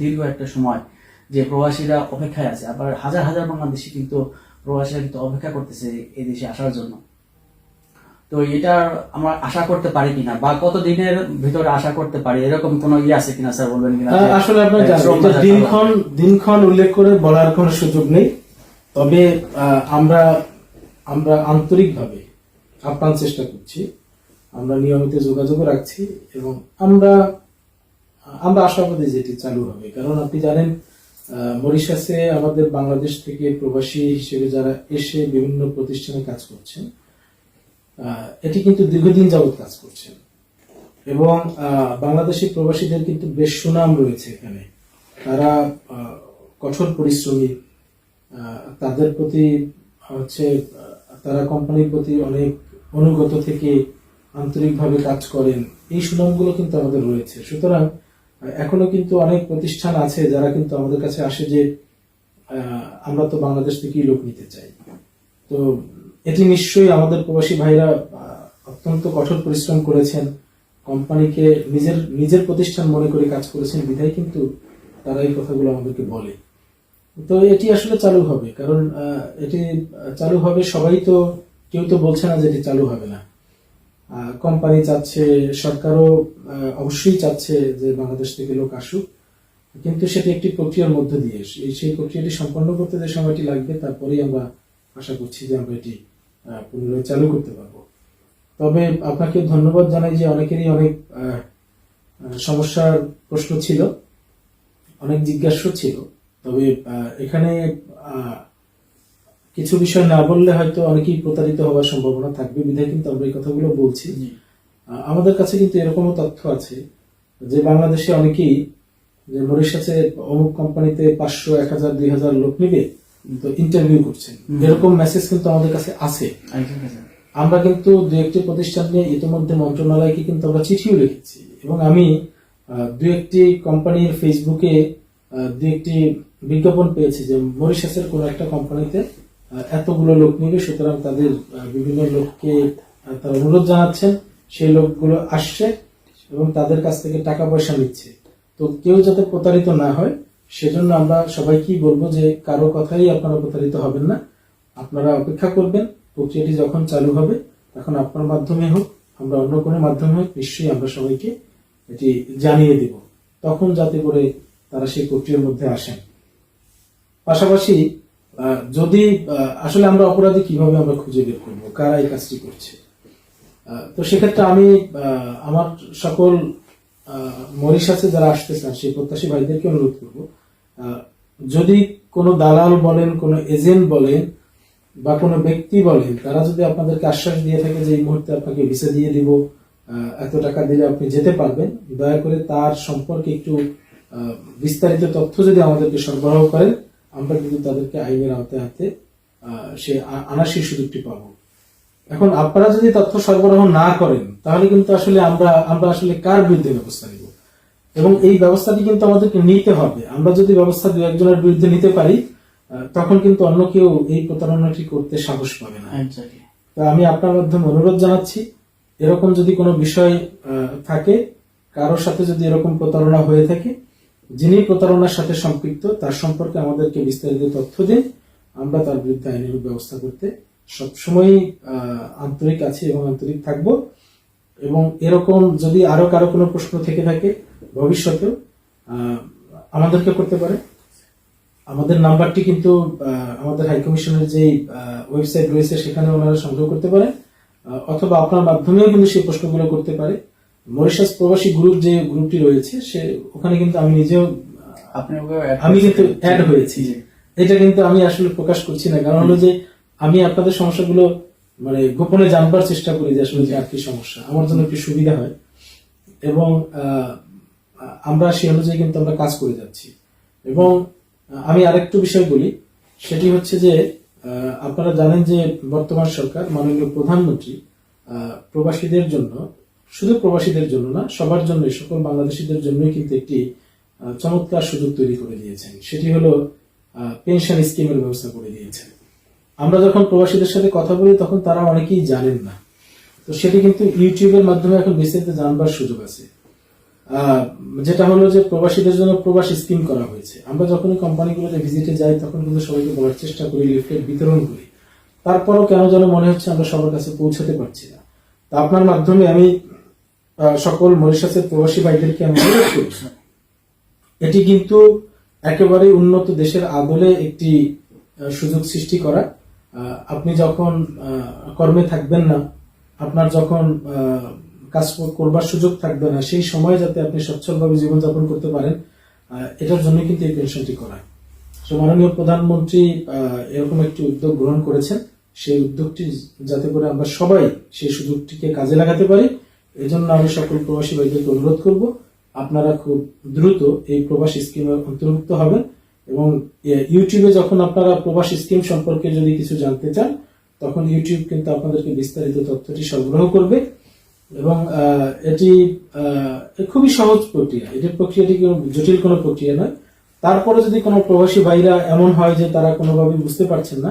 দীর্ঘ একটা সময় যে প্রবাসীরা অপেক্ষায় আছে আবার হাজার হাজার বাংলাদেশি কিন্তু প্রবাসীরা কিন্তু অপেক্ষা করতেছে এই দেশে আসার জন্য। তো এটা আমরা আশা করতে পারি কিনা বা কত দিনের ভিতরে আশা করতে পারি এরকম কোন ইয়ে আছে কিনা স্যার বলবেন কিনা? আসলে আপনার দিনক্ষণ দিনক্ষণ উল্লেখ করে বলার কোনো সুযোগ নেই। তবে আমরা আমরা আন্তরিকভাবে আপ্রাণ চেষ্টা করছি। আমরা নিয়মিত যোগাযোগ রাখছি এবং আমরা আমরা আশাবাদী যেটি চালু হবে। কারণ আপনি জানেন মরিশাসে আমাদের বাংলাদেশ থেকে প্রবাসী হিসেবে যারা এসে বিভিন্ন প্রতিষ্ঠানে কাজ করছেন এটি কিন্তু দীর্ঘদিন যাবত কাজ করছেন। এবং বাংলাদেশি প্রবাসীদের কিন্তু বেশ সুনাম রয়েছে এখানে। তারা কঠোর পরিশ্রমী তাদের প্রতি, হচ্ছে তারা কোম্পানির প্রতি অনেক অনুগত থেকে আন্তরিকভাবে কাজ করেন। এই সুনামগুলো কিন্তু আমাদের রয়েছে। সুতরাং এখনও কিন্তু অনেক প্রতিষ্ঠান আছে যারা কিন্তু আমাদের কাছে আসে যে আমরা তো বাংলাদেশ থেকেই লোক নিতে চাই। তো এটি নিশ্চয়ই আমাদের প্রবাসী ভাইরা অত্যন্ত কঠোর পরিশ্রম করেছেন। কোম্পানিকে নিজের নিজের প্রতিষ্ঠান মনে করে কাজ করেছেন, বিধায় কিন্তু তারা এই কথাগুলো আমাদেরকে বলে। তো এটি আসলে চালু হবে, কারণ এটি চালু হবে, সবাই তো, কেউ তো বলছে না যে এটি চালু হবে না। কোম্পানি চাচ্ছে, সরকারও অবশ্যই চাচ্ছে যে বাংলাদেশ থেকে লোক আসুক। কিন্তু সেটি একটি প্রক্রিয়ার মধ্য দিয়ে। সেই প্রক্রিয়াটি সম্পন্ন করতে যে সময়টি লাগবে, তারপরেই আমরা আশা করছি যে আমরা এটি পুনরায় চালু করতে পারব। তবে আপনাকে ধন্যবাদ জানাই যে অনেকেরই অনেক সমস্যার প্রশ্ন ছিল, অনেক জিজ্ঞাসা ছিল। তবে এখানে কিছু বিষয় না বললে হয়তো অনেকেই প্রতারিত হওয়ার সম্ভাবনা থাকবে বিধায় কিন্তু আমরা এই কথাগুলো বলছি। আমাদের কাছে কিন্তু এরকমও তথ্য আছে যে বাংলাদেশে অনেকেই যে মরিশাসে অমুক কোম্পানিতে পাঁচশো এক হাজার দুই হাজার লোক নিবে তো ইন্টারভিউ করছেন। এরকম মেসেজ কিন্তু আমাদের কাছে আছে। আচ্ছা, আছে। আমরা কিন্তু দু একটি প্রতিষ্ঠান নিয়ে ইতিমধ্যে মন্ত্রণালয়কে কিন্তু আমরা চিঠিও লিখেছি এবং আমি দু একটি কোম্পানির ফেসবুকে দু একটি বিজ্ঞাপন পেয়েছি যে মরিশাসের কোন একটা কোম্পানিতে এতগুলো লোক নিবে, সুতরাং তাদের বিভিন্ন লোককে তারা অনুরোধ জানাচ্ছেন, সেই লোকগুলো আসছে এবং তাদের কাছ থেকে টাকা পয়সা নিচ্ছে। তো কেউ যাতে প্রতারিত না হয়, সেজন্য আমরা সবাইকেই বলব যে কারও কথাই আপনারা প্রতারিত হবেন না। আপনারা অপেক্ষা করবেন, প্রক্রিয়াটি যখন চালু হবে, তখন আপনার মাধ্যমে হোক, আমরা অন্য কোনো মাধ্যমে হোক, নিশ্চয়ই আমরা সবাইকে এটি জানিয়ে দেব। তখন যাতে করে তারা সেই প্রক্রিয়ার মধ্যে আসেন। পাশাপাশি যদি আসলে আমরা অপরাধী কীভাবে আমরা খুঁজে বের করব? কারা এই কাজটি করছে? তো সেক্ষেত্রে আমি আমার সকল মরিশাসে যারা আসতে চান সেই প্রত্যাশী ভাইদেরকে অনুরোধ করব যদি কোনো দালাল বলেন, কোনো এজেন্ট বলেন, বা কোনো ব্যক্তি বলেন, তারা যদি আপনাদেরকে আশ্বাস দিয়ে থাকে যে এই মুহূর্তে আপনাকে ভিসা দিয়ে দিব এত টাকা দিলে আপনি যেতে পারবেন, দয়া করে তার সম্পর্কে একটু বিস্তারিত তথ্য যদি আমাদেরকে সরবরাহ করেন আমরা কিন্তু তাদেরকে আইনের আওতায় হাতে সে আনার সেই সুযোগটি পাব। এখন আপনারা যদি তথ্য সরবরাহ না করেন তাহলে কিন্তু আসলে আমরা আমরা আসলে কার বিরুদ্ধে ব্যবস্থা নিব? এবং এই ব্যবস্থাটি কিন্তু আমাদেরকে নিতে হবে। আমরা যদি ব্যবস্থা দু একজনের বিরুদ্ধে নিতে পারি তখন কিন্তু অন্য কেউ এই প্রতারণাটি করতে সাহস পাবে না. তো আমি আপনার মাধ্যমে অনুরোধ জানাচ্ছি এরকম যদি কোনো বিষয় আহ, থাকে কারোর সাথে যদি এরকম প্রতারণা হয়ে থাকে যিনি প্রতারণার সাথে সম্পৃক্ত, তার সম্পর্কে আমাদেরকে বিস্তারিত তথ্য দিন। আমরা তার বিরুদ্ধে আইনের ব্যবস্থা করতে সবসময় আন্তরিক আছি এবং আন্তরিক থাকব। এবং এরকম যদি আরও কারও কোনো প্রশ্ন থেকে থাকে, ভবিষ্যতেও আমাদেরকে করতে পারে। আমাদের নাম্বারটি কিন্তু আমাদের হাইকমিশনের যে ওয়েবসাইট রয়েছে, সেখানে ওনারা সংগ্রহ করতে পারে। অথবা আপনার মাধ্যমেও কিন্তু সেই প্রশ্নগুলো করতে পারে। মরিশাস প্রবাসী গ্রুপ যে গ্রুপটি রয়েছে সে ওখানে কিন্তু আমি নিজেও আপনি আমি কিন্তু অ্যাড হয়েছি। এটা কিন্তু আমি আসলে প্রকাশ করছি না। কারণ হলো যে আমি আপনাদের সমস্যাগুলো মানে গোপনে জানবার চেষ্টা করি যে আসলে যে আর কি সমস্যা। আমার জন্য একটু সুবিধা হয়। এবং আমরা সে অনুযায়ী কিন্তু আমরা কাজ করে যাচ্ছি। এবং আমি আরেকটু বিষয় বলি। সেটি হচ্ছে যে আপনারা জানেন যে বর্তমান সরকার মাননীয় প্রধানমন্ত্রী প্রবাসীদের জন্য শুধু প্রবাসীদের জন্য না, সবার জন্য সকল বাংলাদেশিদের জন্যই কিন্তু একটি চমৎকার সুযোগ তৈরি করে দিয়েছেন। সেটি হলো পেনশন স্কিমের ব্যবস্থা করে দিয়েছেন। আমরা যখন প্রবাসীদের সাথে কথা বলি, তখন তারা অনেকেই জানেন না। তো সেটি কিন্তু ইউটিউবের মাধ্যমে এখন বিস্তারিত জানবার সুযোগ আছে। যেটা হলো যে প্রবাসীদের জন্য প্রবাস স্কিম করা হয়েছে। আমরা যখনই কোম্পানিগুলোতে ভিজিটে যাই, তখন কিন্তু সবাইকে বলার চেষ্টা করি, লিফলেট বিতরণ করি। তারপরও কেন যেন মনে হচ্ছে আমরা সবার কাছে পৌঁছাতে পারছি না। তা আপনার মাধ্যমে আমি সকল মরিশাসের প্রবাসী ভাইদেরকে আমি অনুরোধ করছি। এটি কিন্তু একেবারে উন্নত দেশের আদলে একটি সুযোগ সৃষ্টি করা। আপনি যখন কর্মে থাকবেন না, আপনার যখন কাজ করবার সুযোগ থাকবে না, সেই সময় যাতে আপনি সচ্ছলভাবে জীবনযাপন করতে পারেন এটার জন্য কিন্তু এই পেনশনটি করা। তো মাননীয় প্রধানমন্ত্রী এরকম একটি উদ্যোগ গ্রহণ করেছেন। সেই উদ্যোগটি যাতে করে আমরা সবাই সেই সুযোগটিকে কাজে লাগাতে পারি এজন্য আমি সকল প্রবাসী ভাইদেরকে অনুরোধ করব, আপনারা খুব দ্রুত এই প্রবাসী স্কিমে অন্তর্ভুক্ত হবেন এবং ইউটিউবে যখন আপনারা প্রবাসী স্কিম সম্পর্কে যদি কিছু জানতে চান, তখন ইউটিউব কিন্তু আপনাদেরকে বিস্তারিত তথ্যটি সরবরাহ করবে এবং এটি খুবই সহজ প্রক্রিয়া। এটির প্রক্রিয়াটি জটিল কোনো প্রক্রিয়া নয়। তারপরে যদি কোনো প্রবাসী ভাইরা এমন হয় যে তারা কোনোভাবে বুঝতে পারছেন না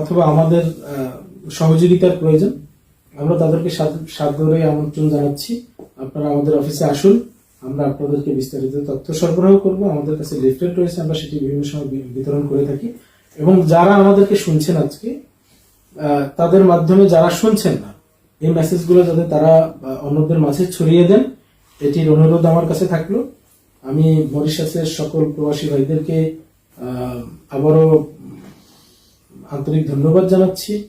অথবা আমাদের সহযোগিতার প্রয়োজন আমরা তাদেরকে সাদ- সাদরে আমন্ত্রণ জানাচ্ছি। আপনারা আমাদের অফিসে আসুন, আমরা আপনাদেরকে বিস্তারিত তথ্য সরবরাহ করব। আমাদের কাছে লিফলেট রয়েছে, আমরা সেটি বিভিন্ন সময় বিতরণ করে থাকি। এবং যারা আমাদেরকে শুনছেন আজকে তাদের মাধ্যমে যারা শুনছেন না, এই মেসেজগুলো যাতে তারা অন্যদের মাঝে ছড়িয়ে দেন, এটির অনুরোধ আমার কাছে থাকল। আমি মরিশাসের সকল প্রবাসী ভাইদেরকে আবারও আন্তরিক ধন্যবাদ জানাচ্ছি।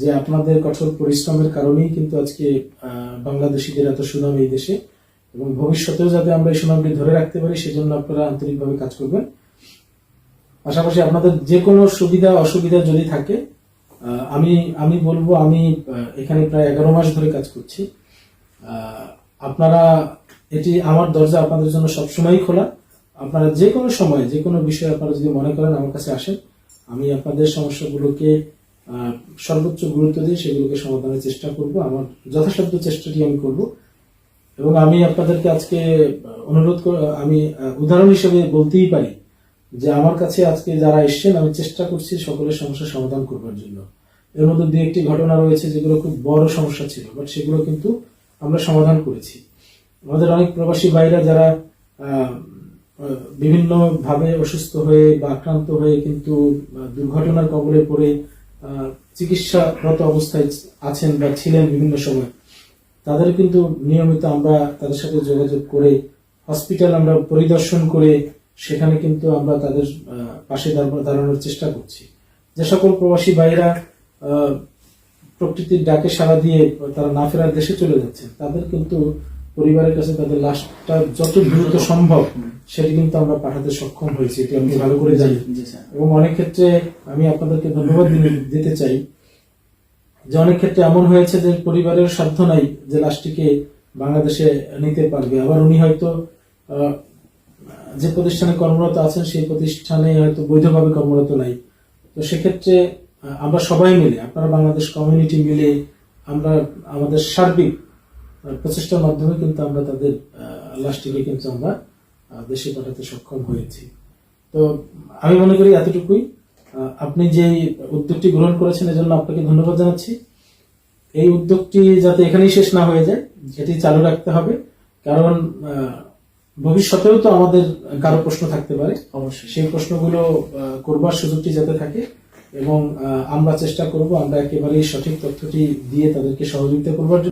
যে আপনাদের কঠোর পরিশ্রমের কারণেই কিন্তু আজকে বাংলাদেশিদের এত সুনাম এই দেশে এবং ভবিষ্যতেও যাতে আমরা এই সুনামটি ধরে রাখতে পারি, সেজন্য আপনারা আন্তরিকভাবে কাজ করবেন। পাশাপাশি আপনাদের যে কোনো সুবিধা, অসুবিধা যদি থাকে আমি আমি বলব, আমি এখানে প্রায় এগারো মাস ধরে কাজ করছি। আপনারা, এটি আমার দরজা আপনাদের জন্য সবসময়ই খোলা। আপনারা যে কোনো সময়, যে কোনো বিষয়ে আপনারা যদি মনে করেন আমার কাছে আসেন, আমি আপনাদের সমস্যাগুলোকে সর্বোচ্চ গুরুত্ব দিয়ে সেগুলোকে সমাধানের চেষ্টা করব। আমার যথাসাধ্য চেষ্টাটি আমি করব। এবং আমি আপনাদেরকে আজকে অনুরোধ আমি উদাহরণ হিসেবে বলতেই পারি যে আমার কাছে আজকে যারা এসছেন আমি চেষ্টা করছি সকলের সমস্যার সমাধান করবার জন্য। এর মধ্যে দু একটি ঘটনা রয়েছে যেগুলো খুব বড় সমস্যা ছিল বাট সেগুলো কিন্তু আমরা সমাধান করেছি। আমাদের অনেক প্রবাসী ভাইরা যারা আহ, আহ, বিভিন্ন ভাবে অসুস্থ হয়ে বা আক্রান্ত হয়ে কিন্তু দুর্ঘটনার কবলে পড়ে চিকিৎসারত অবস্থায় আছেন বা ছিলেন বিভিন্ন সময় তাদের কিন্তু নিয়মিত আমরা তাদের সাথে যোগাযোগ করে হসপিটাল আমরা পরিদর্শন করে সেখানে কিন্তু আমরা তাদের পাশে দাঁড়া- দাঁড়ানোর চেষ্টা করছি। যে সকল প্রবাসী ভাইরা প্রকৃতির ডাকে সাড়া দিয়ে তারা না ফেরার দেশে চলে যাচ্ছেন, তাদের কিন্তু পরিবারের কাছে তাদের লাশটা যত দ্রুত সম্ভব সেটি কিন্তু আমরা পাঠাতে সক্ষম হয়েছি। এটি আমি ভালো করে জানেন জি স্যার। এবং অনেক ক্ষেত্রে আমি আপনাদেরকে ধন্যবাদ দিতে- চাই যে অনেক ক্ষেত্রে এমন হয়েছে যে পরিবারের সাধ্য নাই যে লাশটিকে বাংলাদেশে নিতে পারবে। আবার উনি হয়তো আহ, যে প্রতিষ্ঠানে কর্মরত আছেন সেই প্রতিষ্ঠানে হয়তো বৈধভাবে কর্মরত নাই। তো সেক্ষেত্রে আমরা সবাই মিলে আপনারা বাংলাদেশ কমিউনিটি মিলে আমরা আমাদের সার্বিক প্রচেষ্টার মাধ্যমে কিন্তু আমরা তাদের লাশটিকে কিন্তু আমরা দেশে পাঠাতে সক্ষম হয়েছি। তো আমি মনে করি এতটুকুই। আপনি যে উদ্যোগটি গ্রহণ করেছেন এজন্য আপনাকে ধন্যবাদ জানাচ্ছি। এই উদ্যোগটি যাতে এখানেই শেষ না হয়ে যায় এটি চালু রাখতে হবে। কারণ ভবিষ্যতেও তো আমাদের কারও প্রশ্ন থাকতে পারে। অবশ্যই। সেই প্রশ্নগুলো করবার সুযোগটি যাতে থাকে এবং আমরা চেষ্টা করব আমরা একেবারেই সঠিক তথ্যটি দিয়ে তাদেরকে সহযোগিতা করবার জন্য।